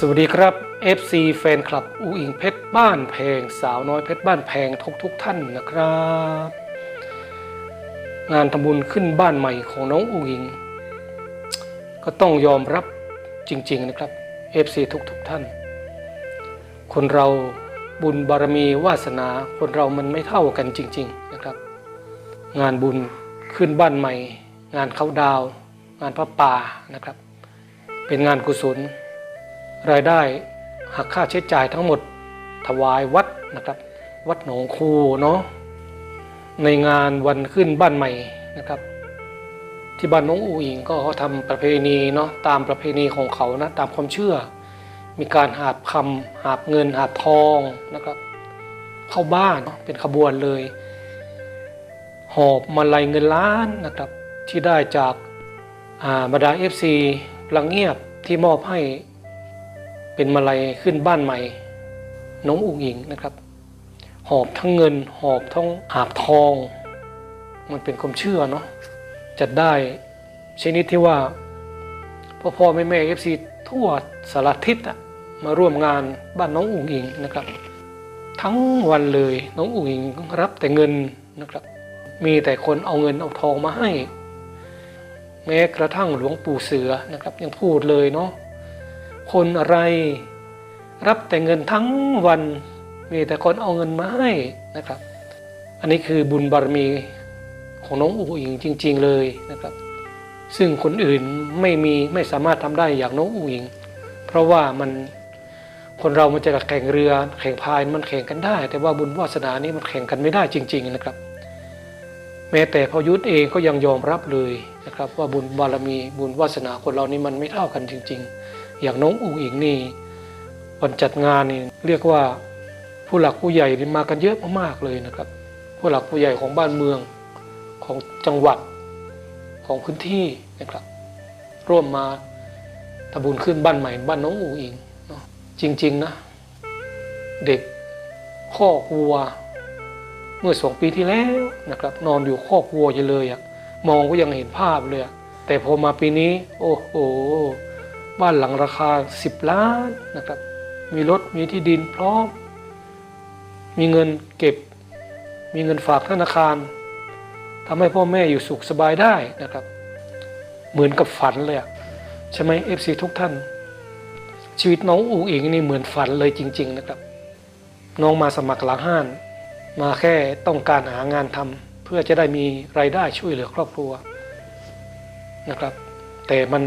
สวัสดีครับ FC แฟนคลับอูอิงเพชรบ้านแพง สาวน้อยเพชรบ้านแพงทุกทุกท่านนะครับ งานทำบุญขึ้นบ้านใหม่ของน้องอูอิง ก็ต้องยอมรับจริง ๆนะครับ FC ทุกทุกท่าน คนเราบุญบารมีวาสนาคนเรามันไม่เท่ากันจริง ๆนะครับ งานบุญขึ้นบ้านใหม่ งานเขาดาว งานพระป่านะครับ เป็นงานกุศล รายได้หักค่าใช้จ่ายทั้งหมดถวายวัดนะครับ วัดหนองคูเนาะในงานวันขึ้นบ้านใหม่นะครับ ที่บ้านน้องอูอิงก็เขาทำประเพณีเนาะตามประเพณีของเขานะตามความเชื่อ มีการหาบคำหาบเงินหาบทองนะครับ เข้าบ้านเป็นขบวนเลย หอบมาลัยเงินล้านนะครับ ที่ได้จากาบรรดาเอฟซีลังเงียบที่มอบให้ เป็นมาลัยขึ้นบ้านใหม่น้องอุ๋งอิงนะครับ หอบทั้งเงินหอบทั้งหาบทอง มันเป็นความเชื่อเนาะจัดได้ชนิดที่ว่าพ่อพ่อแม่แม่เอฟซีทั่วสารทิศอะมาร่วมงานบ้านน้องอุ๋งอิงนะครับ ทั้งวันเลยน้องอุ๋งอิงรับแต่เงินนะครับ มีแต่คนเอาเงินเอาทองมาให้ แม้กระทั่งหลวงปู่เสือนะครับ ยังพูดเลยเนาะ คนอะไร รับแต่เงินทั้งวันมีแต่คนเอาเงินมาให้นะครับ อันนี้คือบุญบารมีของน้องอูอิงจริง ๆเลยนะครับ ซึ่งคนอื่นไม่มีไม่สามารถทำได้อย่างน้องอูอิง เพราะว่ามันคนเรามันจะแข่งเรือแข่งพายมันแข่งกันได้ แต่ว่าบุญวาสนานี้มันแข่งกันไม่ได้จริง ๆนะครับ แม้แต่พยุทธเองก็ยังยอมรับเลยนะครับ ว่าบุญบารมีบุญวาสนาคนเรานี่มันไม่เท่ากันจริง ๆ อย่างน้องอุ๋งอิงนี่วันจัดงานนี่เรียกว่าผู้หลักผู้ใหญ่นี่มากันเยอะมากๆเลยนะครับ ผู้หลักผู้ใหญ่ของบ้านเมืองของจังหวัดของพื้นที่นะครับ ร่วมมาทำบุญขึ้นบ้านใหม่บ้านน้องอุ๋งอิงเนาะจริงๆนะ เด็กข้อกวัว เมื่อสองปีที่แล้วนะครับ นอนอยู่คอกวัวอยู่เลยอะมองก็ยังเห็นภาพเลยอะแต่พอมาปีนี้ โอ้โห บ้านหลังราคา 10 ล้านนะครับ มีรถมีที่ดินพร้อม มีเงินเก็บ มีเงินฝากธนาคารทำให้พ่อแม่อยู่สุขสบายได้นะครับ เหมือนกับฝันเลยใช่ไหมเอฟซีทุกท่าน ชีวิตน้องอูเองนี่เหมือนฝันเลยจริง ๆ นะครับ น้องมาสมัครหลังห้าน มาแค่ต้องการหางานทำเพื่อจะได้มีไรายได้ช่วยเหลือครอบครัวนะครับ แต่มัน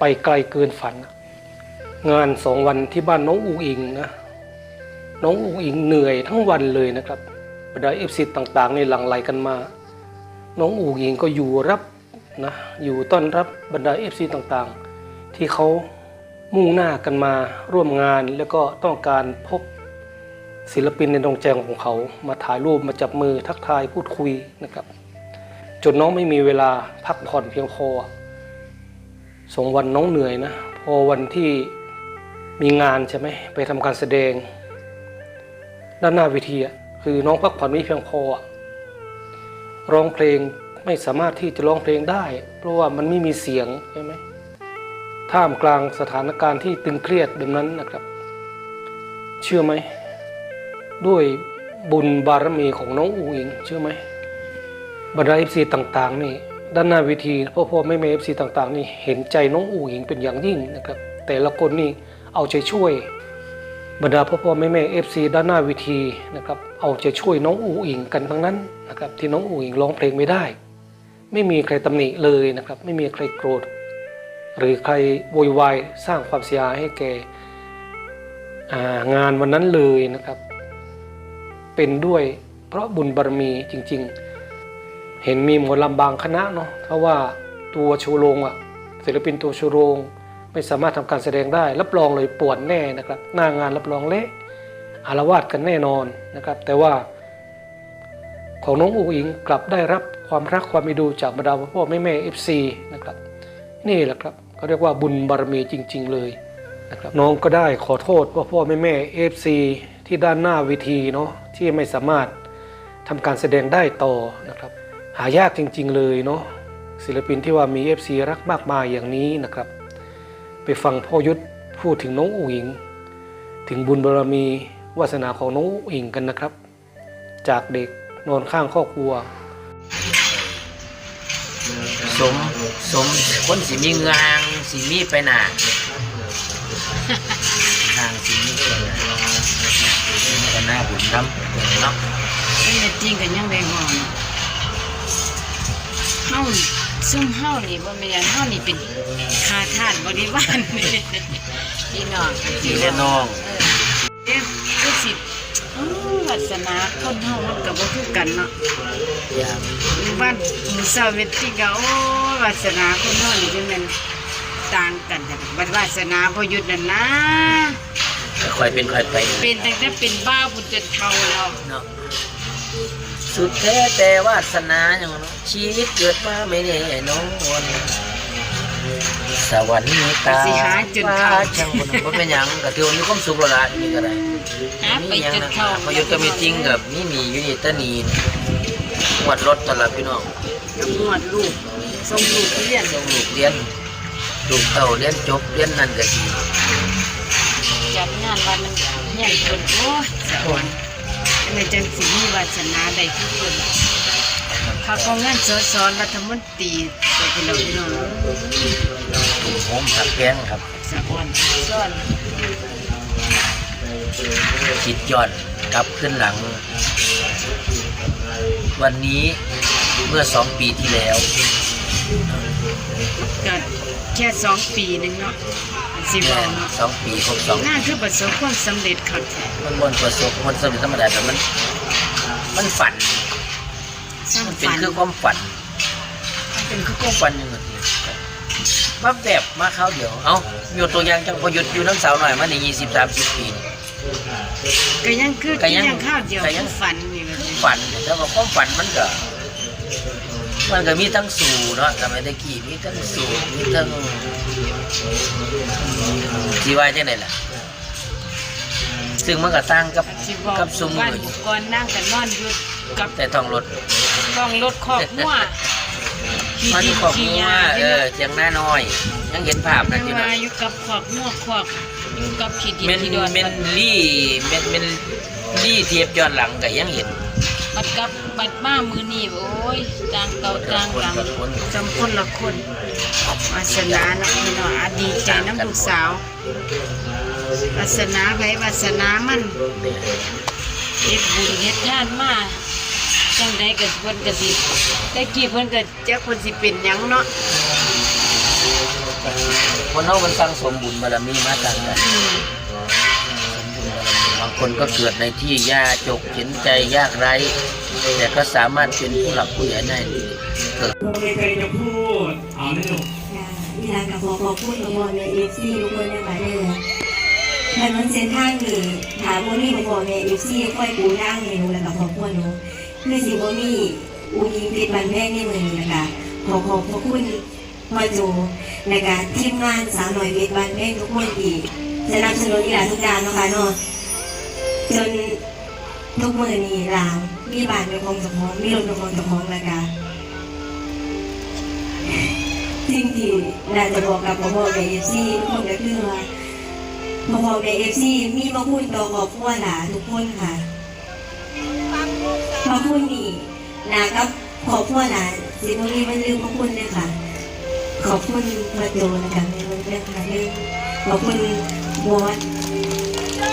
ไปไกลเกินฝัน งานสองวันที่บ้านน้องอุงอิงนะน้องอุงอิงเหนื่อยทั้งวันเลยนะครับบรรดาเอฟซีต่างๆในหลั่งไหลกันมา น้องอุงอิงก็อยู่รับนะอยู่ต้อนรับบรรดาเอฟซีต่างๆ ที่เขามุ่งหน้ากันมาร่วมงานแล้วก็ต้องการพบศิลปินในดวงใจของเขา มาถ่ายรูปมาจับมือทักทายพูดคุยนะครับ จนน้องไม่มีเวลาพักผ่อนเพียงพอ สองวันน้องเหนื่อยนะ พอวันที่มีงานใช่ไหมไปทำการแสดง ด้านหน้าเวทีอะคือน้องพักผ่อนไม่เพียงพอร้องเพลงไม่สามารถที่จะร้องเพลงได้ เพราะว่ามันไม่มีเสียงใช่ไหมท่ามกลางสถานการณ์ที่ตึงเครียดแบบนั้นนะครับ เชื่อไหม ด้วยบุญบารมีของน้องอูอิงเชื่อไหมบรรดาเอฟซีต่าง ๆ นี่ ด้านหน้าเวทีพ่อพ่อแม่แม่เอฟซีต่างๆ นี่เห็นใจน้องอูหญิงเป็นอย่างยิ่งนะครับ แต่ละคนนี่เอาใจช่วย บรรดาพ่อพ่อแม่แม่เอฟซีด้านหน้าเวทีนะครับเอาใจช่วยน้องอูหญิงกันทั้งนั้นนะครับที่น้องอูหญิงร้องเพลงไม่ได้ ไม่มีใครตำหนิเลยนะครับ ไม่มีใครโกรธ หรือใครโวยวายสร้างความเสียหายให้แกงานวันนั้นเลยนะครับ เป็นด้วยเพราะบุญบารมีจริง ๆ เห็นมีหมอลำบางคณะเนาะเพราะว่าตัวชว์โรงอะศิลปินตัวชว์โรงไม่สามารถทำการแสดงได้ รับรองเลยปวดแน่นะครับ หน้างานรับรองเละอารวาสกันแน่นอนนะครับ แต่ว่า ของน้องอูอิงกลับได้รับความรักความมีดูจากบรรดาพ่อแม่แม่เอฟซีนะครับ นี่แหละครับเขาเรียกว่าบุญบารมีจริง ๆ เลยนะครับน้องก็ได้ขอโทษว่าพ่อแม่แม่เอฟซีที่ด้านหน้าเวทีเนาะที่ไม่สามารถทำการแสดงได้ต่อนะครับายากจริง ๆ เลยเนาะศิลปินที่ว่ามี FC รักมากมายอย่างนี้นะครับ ไปฟังพ่อยุทธพูดถึงน้องอุ๋งอิง ถึงบุญบารรมีวาสนาของน้องอุ๋งอิงกันนะครับ จากเด็กนอนข้างครอบครัว สมสมคนสิมีงางสิมีไปหน้าทางสิมีไปหน้าก็น่าบุญน้ำเนาะอันนี้จริงกันยังได้หอน เฮาซุ่มเฮานี่บ่แม่นเฮานี่เป็นคาทาสบริวารพี่น้องพี่และน้องเด้คือสิอ้อวาสนาคนเฮามันก็บ่คือกันเนาะอย่างบ้านมื้อเช้าเวทีก็โอ้ยวาสนาคนเฮานี่จังแม่นต่างกันจังบัดวาสนาบ่หยุดนั่นนะค่อยเป็นค่อยไปเป็นตั้งแต่เป็นบ้าบุญจนเฒ่าแล้วเนาะ สุดแท้แต่วาสนาอย่างเนาะชีวิตเกิดมาไม่แน่นอนสวรรค์มีตาสิหาจนฟ้าเฒ่าช่างบุญบ่เป็นหยังก็ถือว่ามีความสุขแล้วล่ะนี่ก็ได้หาไปจนเฒ่าประโยชน์ก็มีจริงกับนี่มีอยู่นี่ตะนีหวดรถตลอดพี่น้องกับหวดลูกส่งลูกเรียนส่งลูกเรียนลูกเต่าเรียนจบเรียนนั่นก็ดีจัดงานวันมันเฮียนเพิ่นโอ้ยสะอ่อ นในจังสิมีวาสนาได้คือเพิ่นเขาก็งานสสอนรัฐมนตรีไปพี่น้องพี่น้องถุงโฮมหักแกงครับสะอ่อนสอนคิดย้อนกลับขึ้นหลัง วันนี้เมื่อสองปีที่แล้ว ก็แค่สองปีหนึงเนาะสิแม่เว้าเนาะสองปีครบสองงานคือประสบความสำเร็จคักแท้มันบนประสบมันสำเร็จธรรมดาแต่มัน มันฝันสร้างมันเป็นฝันคือความฝันมันเป็นคือความฝันอย่างนี้มาแบบมาเข้าวเดียว เอ้ามีตัวอย่างจังพอหยุดอยู่น้ำสาวหน่อยมาในยี่สิบสามสิบปีนี่ก็ยังคือก็กินยังยังข้าวเดียวก็ยังคือฝันนี่ว่าสิฝันเนี่ยแต่ว่าความฝันมันก็ มันก็มีทั้งสู่เนาะสมัยตะกี้มีทั้งสู่มีทั้งที่ว่าจังไดล่ะ ซึ่งมันก็ต่างกับสิบอกกับซุมบ้านเลยก่อนนั่งกันนอนอยู่กับแต่ท้องรถ ต้องรถคอกมั่วขี่มันดินขอบขี่หัวยาเออเจียงหน้าน้อย ยังเห็นภาพไม่นะที่ว่านั่นอยู่กับคอกมั่วคอกอยู่กับขี่ดินเมนขี่ดอนเมนลี่เมนเมนลี่เทียบย้อนหลังก็ยังเห็น บัดกับบัดมามือนี่โอ้ยจางเก่าจางหลังจำคนละคนวาสนานะพี่น้องอดีใจน้ำลูกสาววาสนาไผวาสนามันเงียเฮ็ดบุญเฮ็ดทานมาจังใดก็เพิ่นก็สิแต่กี้เพิ่นก็จักเพิ่นสิเป็นหยังเนาะคนเรามันสร้างสมบุญบารมีมาต่างกันอืมบาง คนก็เกิดในที่ยากจกเข็นใจยากไร้ แต่ก็สามารถเป็นผู้หลักผู้ใหญ่ได้เกิดไม่เคยจะพูดเอาไม่ถูกเวลากับขอขอบคุณกับบอลในเอฟซีทุกคนนะคะเด้อถนนเส้นทางนี้ถามว่ามีกับบอลในเอฟซีค่อยปูร่งให้หนูแล้วกับครอบครัวหนูคือสิบ่มีอูยิงเพชรบันแม่ในมือนี้นะคะขอขอบพระคุณพ่อโจนะคะทีมงานสาวหน่อยเพชรบันแม่ทุกคนที่สนับสนุนอีหลาทุกด้านนะคะเนาะ จนทุกมือนี้ลานมีบานเป็นของเจ้าของมีรถเป็นของเจ้าของแล้วกันสิ่งที่น่าจะบอกกับพ่อพ่เอฟซีทุกคนก็คือว่าพ่อพ่เอฟซีมีพระคุณต่อครอบครัวหลาทุกคนค่ะพระคุณนี่นากับครอบครัวหลาสิบนี้มันลืมพระคุณเลยค่ะ ขอบคุณพระโจนะคะในวันเรื่องค่ะเรื่องขอบคุณบอส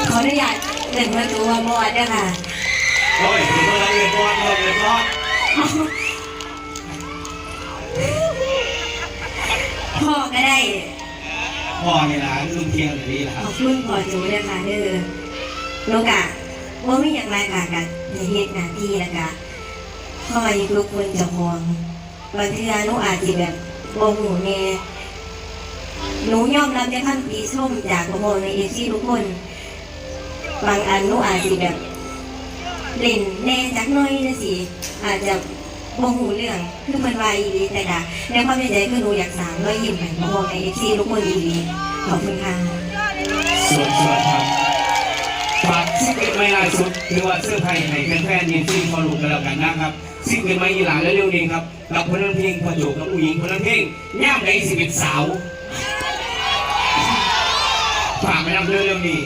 ขออนุญาต เรียกพระโจว่าบอสด้วยค่ะโอ้ยถึงเวลาเรียนบอลเราเรียนบอลพ่อก็ได้พ่อนี่นะลุงเทียงอย่างนี้แหละคขรับอบคุณพ่อโจด้วยค่ะเด้อลูกอะว่าไม่อย่างไรค่ะกันในเหตุหน้าที่นะคะคอยลูกคนเจะมองบางทีหนูอาจจะแบบโมโหแน่หนูยอมรับในคำตีส้มจากพ่อพ่อในเอซี่ทุกคน บางอันนูอาจจะแบบเล่นแน่จักหน้อยนะสิอาจจะโมโหเรื่องคือมันวายอีแต่ดาในความในใจคือหนูอยากสามร้อยยิ้มให้พ่อพ่อในเอซี่ทุกคนอีหลีขอบคุณค่ะส่วนส่วนครับฝากซิกเก็ตไม่ล่าสุดหรือว่าเสื้อไทยให้แฟนๆยินซีพอลูกกันแล้วกันนะครับซิกเก็ตไม่ยีหลานเร็วนี้ครับกับพลังเพลงพอจกกับผู้หญิงพลังเพลงย่ามใดสิบเอ็ดสาวฝากไปนำเรื่องนี้